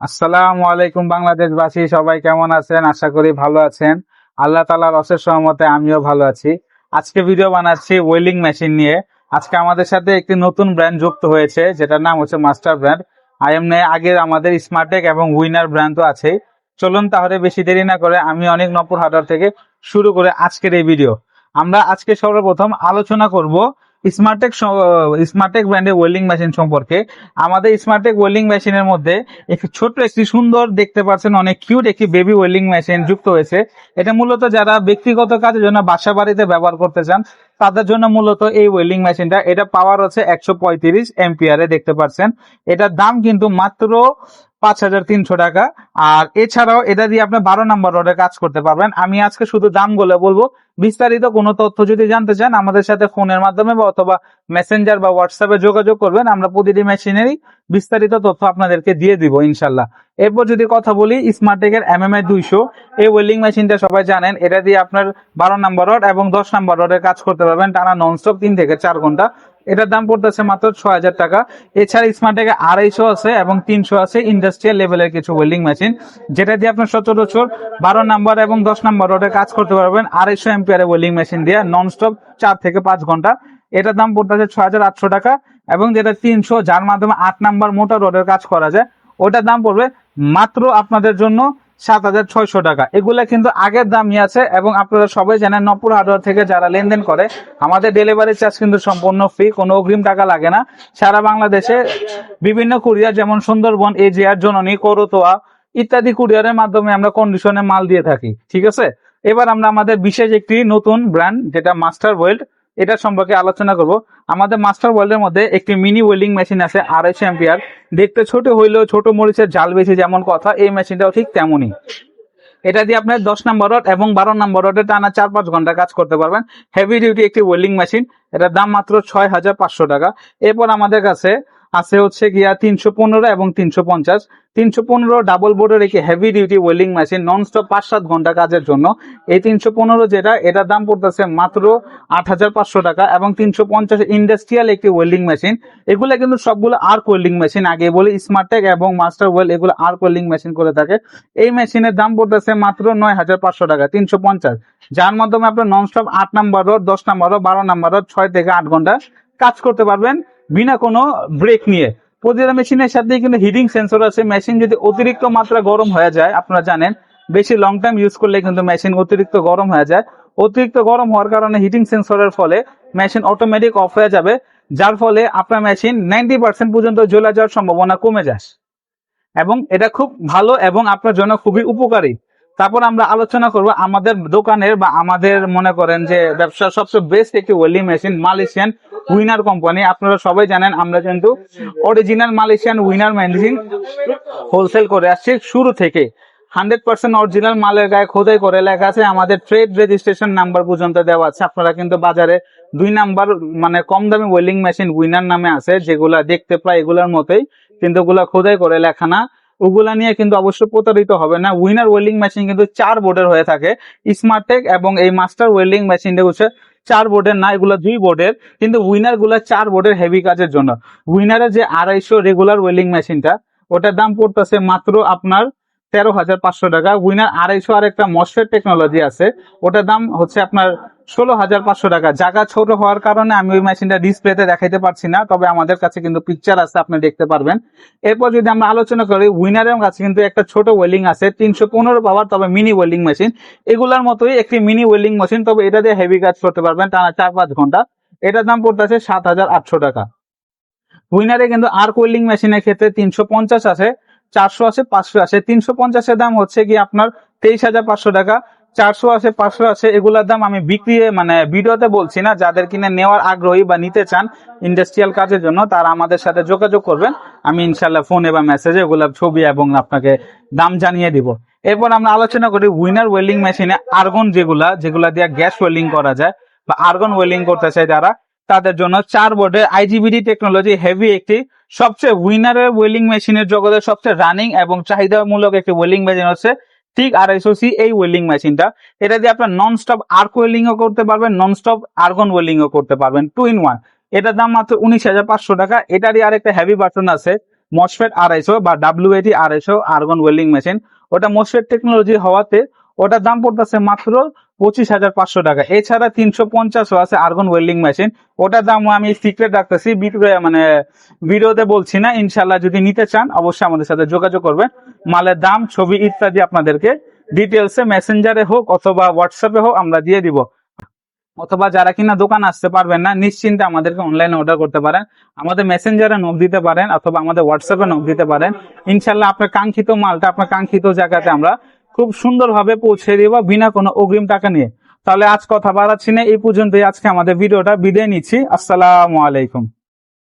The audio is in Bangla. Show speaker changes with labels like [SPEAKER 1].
[SPEAKER 1] আসসালামু আলাইকুম বাংলাদেশবাসী, সবাই কেমন আছেন? আশা করি ভালো আছেন। আল্লাহ তালার অশেষ সহমতে আমিও ভালো আছি। আজকে ভিডিও বানাচ্ছি ওয়েলিং মেশিন নিয়ে। আজকে আমাদের সাথে একটি নতুন ব্র্যান্ড যুক্ত হয়েছে, যেটার নাম হচ্ছে মাস্টার ব্র্যান্ড আইএমনে আগে আমাদের স্মার্টেক এবং উইনার ব্র্যান্ড তো আছেই। চলুন তাহলে বেশি দেরি না করে আমি অনেক নপুর হাটার থেকে শুরু করে আজকের এই ভিডিও আমরা আজকে সর্বপ্রথম আলোচনা করব স্মার্টেক স্মার্টেক ব্র্যান্ডের ওয়েল্ডিং মেশিন সম্পর্কে আমাদের স্মার্টেক ওয়েল্ডিং মেশিনের মধ্যে একটি ছোট্ট, একটি সুন্দর দেখতে পাচ্ছেন, অনেক কিউট একটি বেবি ওয়েল্ডিং মেশিন যুক্ত হয়েছে। এটা মূলত যারা ব্যক্তিগত কাজের জন্য বাসা বাড়িতে ব্যবহার করতে চান, তাদের জন্য মূলত এই ওয়েল্ডিং মেশিনটা এটা পাওয়ার হচ্ছে একশো পঁয়ত্রিশ এমপিআরে দেখতে পাচ্ছেন। এটার দাম কিন্তু মাত্র পাঁচ হাজার তিনশো টাকা। আর এছাড়াও এটা দিয়ে আপনি বারো নাম্বার রোডে কাজ করতে পারবেন। আমি আজকে শুধু দামগুলো বলব, বিস্তারিত কোনো তথ্য যদি জানতে চান, আমাদের সাথে ফোনের মাধ্যমে বা অথবা মেসেঞ্জার বা হোয়াটসঅ্যাপে যোগাযোগ করবেন। আমরা প্রতিটি মেশিনেরই বিস্তারিত তথ্য আপনাদেরকে দিয়ে দিব, ইনশাল্লাহ। এরপর যদি কথা বলি স্মার্টেকের এম এম এ দুইশো। এই ওয়েল্ডিং মেশিনটা সবাই জানেন, এটা দিয়ে আপনার বারো নাম্বার রড এবং দশ নাম্বার রডের কাজ করতে পারবেন। টানা ননস্টপ তিন থেকে চার ঘণ্টা। এটার দাম পড়তেছে মাত্র ছয় হাজার টাকা। এছাড়া স্মার্ট স্মার্টেকে আড়াইশো আছে এবং তিনশো আছে ইন্ডাস্ট্রিয়াল লেভেলের কিছু ওয়েল্ডিং মেশিন যেটা দিয়ে আপনার সচরাচর বারো নাম্বার এবং দশ নাম্বার রোডে কাজ করতে পারবেন আড়াইশো এম্পিয়ারের ওয়েল্ডিং মেশিন দিয়ে ননস্টপ চার থেকে পাঁচ ঘণ্টা। এটার দাম পড়তেছে ছয় হাজার আটশো টাকা এবং যেটা তিনশো, যার মাধ্যমে আট নাম্বার মোটা রোডের কাজ করা যায়, ওটার দাম পড়বে মাত্র আপনাদের জন্য সাত হাজার ছয়শো টাকা। এগুলা কিন্তু আগের দামই আছে এবং আপনারা সবাই জানেন নপুর হার্ডওয়ার থেকে যারা লেনদেন করে, আমাদের ডেলিভারি চার্জ কিন্তু সম্পূর্ণ ফ্রি কোনো অগ্রিম টাকা লাগে না। সারা বাংলাদেশে বিভিন্ন কুরিয়ার যেমন সুন্দরবন, এজিআর, জননী, করতোয়া ইত্যাদি কুরিয়ারের মাধ্যমে আমরা কন্ডিশনে মাল দিয়ে থাকি, ঠিক আছে? এবার আমরা আমাদের বিশেষ একটি নতুন ব্র্যান্ড যেটা মাস্টার ওয়েল্ড এটা সম্পর্কে আলোচনা করব। আমাদের মাস্টার ওয়েল্ডের মধ্যে একটি মিনি ওয়েল্ডিং মেশিন আছে আড়াইশো এম্পিয়ার দেখতে ছোট হইলেও ছোট মরিচের জাল বেশি যেমন কথা, এই মেশিনটাও ঠিক তেমনই। এটা দিয়ে আপনার দশ নম্বর রড এবং বারো নম্বর রডে টানা চার পাঁচ ঘণ্টা কাজ করতে পারবেন। হেভি ডিউটি একটি ওয়েল্ডিং মেশিন এটার দাম মাত্র ছয় হাজার পাঁচশো টাকা। এরপর আমাদের কাছে আছে হচ্ছে গিয়া তিনশো পনেরো এবং তিনশো পঞ্চাশ। তিনশো পনেরো ডাবল বোর্ডের একটি heavy duty welding machine non stop পাঁচ সাত ঘণ্টা কাজের জন্য। এই তিনশো পনেরো যেটা, এটার দাম পড়তেছে মাত্র আট হাজার পাঁচশো টাকা এবং তিনশো পঞ্চাশ ইন্ডাস্ট্রিয়াল একটি ওয়েল্ডিং মেশিন এগুলো কিন্তু সবগুলো আর্ক ওয়েল্ডিং মেশিন আগে বলি স্মার্টেক এবং মাস্টার ওয়েল এগুলো আর্ক ওয়েল্ডিং মেশিন করে থাকে। এই মেশিনের দাম পড়তেছে মাত্র নয় হাজার পাঁচশো টাকা, তিনশো পঞ্চাশ। যার মাধ্যমে আপনার নন স্টপ আট নাম্বার দশ নাম্বার বারো নাম্বার ছয় থেকে আট ঘণ্টা কাজ করতে পারবেন। বিনা কোনো ব্রেক নিয়ে। প্রতিটা মেশিনের সাথে কিন্তু হিটিং সেন্সর আছে। মেশিন যদি অতিরিক্ত মাত্রা গরম হয়ে যায়, আপনারা জানেন, বেশি লং টাইম ইউজ করলে কিন্তু মেশিন অতিরিক্ত গরম হয়ে যায়। অতিরিক্ত গরম হওয়ার কারণে হিটিং সেন্সরের ফলে মেশিন অটোমেটিক অফ হয়ে যাবে, যার ফলে আপনার মেশিন নাইনটি পার্সেন্ট পর্যন্ত জ্বলে যাওয়ার সম্ভাবনা কমে যায়। এবং এটা খুব ভালো এবং আপনার জন্য খুবই উপকারী। তারপর আমরা আলোচনা করব আমাদের দোকানের বা আমাদের মনে করেন যে ব্যবসার সবচেয়ে বেস্ট একটি welding machine Malaysian Winner company আপনারা সবাই জানেন, আমরা কিন্তু original Malaysian Winner machine wholesale করে আসছি শুরু থেকে। হান্ড্রেড পার্সেন্ট অরিজিনাল মালের গায়ে খোদাই করে লেখা আছে, আমাদের ট্রেড রেজিস্ট্রেশন নাম্বার পর্যন্ত দেওয়া আছে। আপনারা কিন্তু বাজারে দুই নাম্বার মানে কম দামি ওয়েল্ডিং মেশিন উইনার নামে আছে, যেগুলা দেখতে প্রায় এগুলোর মতোই, কিন্তু ওগুলা খোদাই করে লেখা না। ওগুলা নিয়ে কিন্তু অবশ্যই প্রতারিত হবে না। উইনার ওয়েল্ডিং মেশিন কিন্তু চার বোর্ডের হয়ে থাকে। স্মার্টেক এবং এই মাস্টার ওয়েল্ডিং মেশিনটা হচ্ছে চার বোর্ডের না, এগুলো দুই বোর্ডের কিন্তু উইনারগুলা চার বোর্ডের হেভি কাজের জন্য। উইনারের যে আড়াইশো রেগুলার ওয়েল্ডিং মেশিনটা ওটার দাম পড়তেছে মাত্র আপনার তেরো হাজার পাঁচশো টাকা। উইনার আড়াইশো আর একটা মসফেট টেকনোলজি আছে। ওটার দাম হচ্ছে আপনার ষোলো হাজার পাঁচশো টাকা। জায়গা ছোট হওয়ার কারণে আমি ওই মেশিনটা ডিসপ্লেতে দেখাইতে পারছি না, তবে আমাদের কাছে কিন্তু পিকচার আছে, আপনি দেখতে পারবেন। এরপর যদি আমরা আলোচনা করি উইনারের কাছে কিন্তু একটা ছোট ওয়েল্ডিং আছে, তিনশো পনেরো পাওয়ার তবে মিনি ওয়েল্ডিং মেশিন এগুলার মতোই একটি মিনি ওয়েল্ডিং মেশিন তবে এটা দিয়ে হেভি কাজ করতে পারবেন, টানা চার পাঁচ ঘণ্টা। এটার দাম পড়তেছে সাত হাজার আটশো টাকা। উইনারে কিন্তু আর্ক ওয়েল্ডিং মেশিনের ক্ষেত্রে তিনশো পঞ্চাশ আছে, চারশো আছে, পাঁচশো আছে। তিনশো পঞ্চাশের দাম হচ্ছে কি আপনার তেইশ হাজার পাঁচশো টাকা। চারশো আছে, পাঁচশো আছে, এগুলোর দাম আমি বিক্রি মানে ভিডিওতে বলছি না, যাদের কিনে নেওয়ার আগ্রহী বা নিতে চান ইন্ডাস্ট্রিয়াল কাজের জন্য, তারা আমাদের সাথে যোগাযোগ করবেন। আমি ইনশাল্লাহ ফোনে বা মেসেজে ওগুলোর ছবি এবং আপনাকে দাম জানিয়ে দিব। এরপর আমরা আলোচনা করি উইনার ওয়েল্ডিং মেশিনে আর্গন যেগুলা যেগুলা দিয়ে গ্যাস ওয়েল্ডিং করা যায় বা আর্গন ওয়েল্ডিং করতে চায় তারা, তাদের জন্য চার বোর্ডের আইজিবিডি টেকনোলজি হেভি একটি, সবচেয়ে উইনারের ওয়েলিং মেশিনের জগতের সবচেয়ে রানিং এবং চাহিদামূলক একটি ওয়েলিং মেশিন হচ্ছে ঠিক আড়াইশো সি এই ওয়েল্ডিং মেশিনটা এটা দিয়ে আপনার নন স্টপ আর্ক ওয়েল্ডিংও করতে পারবেন নন স্টপ আর্গন ওয়েল্ডিং ও করতে পারবেন টু ইন ওয়ান এটার দাম মাত্র উনিশ হাজার পাঁচশো টাকা। এটারই আরেকটা হেভি বাটন আছে মসফেট আড়াইশো বা ডাব্লিউ এটি আড়াইশো আর্গন ওয়েল্ডিং মেশিন ওটা মসফেট টেকনোলজি হওয়াতে ওটার দাম পড়তেছে মাত্র পঁচিশ হাজার পাঁচশো টাকা। এছাড়া তিনশো পঞ্চাশও আছে আর্গন ওয়েল্ডিং মেশিন ওটার দাম আমি সিক্রেট রাখতেছি মানে ভিডিওতে বলছি না ইনশাল্লাহ যদি নিতে চান, অবশ্যই আমাদের সাথে যোগাযোগ করবেন। মালের দাম, ছবি ইত্যাদি আপনাদেরকে ডিটেলসে মেসেঞ্জারে হোক অথবা হোয়াটসঅ্যাপে হোক আমরা দিয়ে দিব। অথবা যারা কিনা দোকান আসতে পারবেন না, নিশ্চিন্তে আমাদেরকে অনলাইনে অর্ডার করতে পারেন। আমাদের মেসেঞ্জারে নক দিতে পারেন, অথবা আমাদের হোয়াটসঅ্যাপে নক দিতে পারেন। ইনশাল্লাহ আপনার কাঙ্ক্ষিত মালটা, আপনার কাঙ্ক্ষিত জায়গাতে আমরা খুব সুন্দরভাবে পৌঁছে দিব বিনা কোনো অগ্রিম টাকা নিয়ে। তাহলে আজ কথা বাড়াচ্ছি না, এই পর্যন্তই আজকে আমাদের ভিডিওটা। বিদায় নিচ্ছি। আসসালামু আলাইকুম।